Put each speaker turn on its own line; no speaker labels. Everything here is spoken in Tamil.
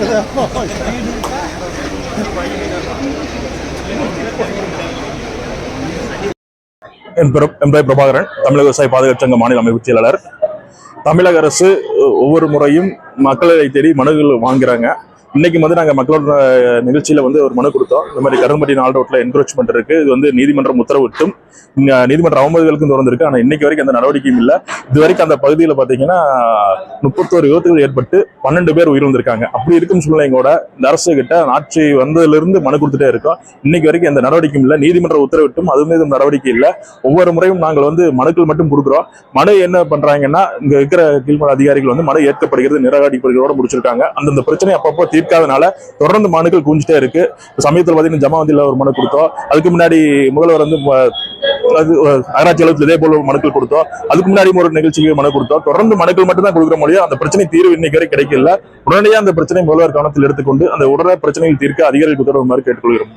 என் பெயர் பிரபாகரன். தமிழக விவசாய பாதுகாப்பு சங்க மாநில அமைப்பு செயலாளர். தமிழக அரசு ஒவ்வொரு முறையும் மக்களை தேடி மனுகள் வாங்குறாங்க. இன்னைக்கு வந்து நாங்கள் மக்களோட நிகழ்ச்சியில வந்து ஒரு மனு கொடுத்தோம். இந்த மாதிரி கரும்பட்டி நாள் ரோட்ல என்க்ரோச்மெண்ட் இருக்கு. இது வந்து நீதிமன்றம் உத்தரவிட்டும். இங்க நீதிமன்ற அவமதிகளுக்கும் திறந்திருக்கு ஆனால் இன்னைக்கு வரைக்கும் எந்த நடவடிக்கையும் இல்லை. இது வரைக்கும் அந்த பகுதியில் பார்த்தீங்கன்னா முப்பத்தோரு விபத்துகள் ஏற்பட்டு பன்னெண்டு பேர் உயிரிழந்திருக்காங்க. அப்படி இருக்கும் சூழ்நிலையோட இந்த அரசு கிட்ட ஆட்சி வந்ததிலிருந்து மனு கொடுத்துட்டே இருக்கோம். இன்னைக்கு வரைக்கும் எந்த நடவடிக்கையும் இல்லை. நீதிமன்ற உத்தரவிட்டும். அது மீது நடவடிக்கை இல்லை. ஒவ்வொரு முறையும் நாங்கள் வந்து மனுக்கள் மட்டும் கொடுக்குறோம். மனு என்ன பண்றாங்கன்னா இங்க இருக்கிற கீழ்மன அதிகாரிகள் வந்து மனு ஏற்கப்படுகிறது நிராகரிப்படுகிறதோட முடிச்சிருக்காங்க. அந்தந்த பிரச்சனை அப்பப்போ தீர்க்காதனால தொடர்ந்து மனுக்கள் குஞ்சிட்டே இருக்கு. சமயத்தில் பார்த்தீங்கன்னா ஜமாவந்தியில் ஒரு மனு கொடுத்தோம். அதுக்கு முன்னாடி முதல்வர் வந்து அது நகராட்சி அலுவலகத்தில் இதே போல மனுக்கள் கொடுத்தோம். அதுக்கு முன்னாடி ஒரு நிகழ்ச்சிக்கு மனு கொடுத்தோம். தொடர்ந்து மனுக்கள் மட்டும் தான் கொடுக்குற முடியும் அந்த பிரச்சனை தீர்வு இன்னைக்கு வரை கிடைக்கல. உடனடியாக அந்த பிரச்சனை முதல்வர் கவனத்தில் எடுத்துக்கொண்டு அந்த உடனே பிரச்சனைகள் தீர்க்க அதிகாரிகள் உத்தரவுமாறு கேட்டுக்கொள்கிறோம்.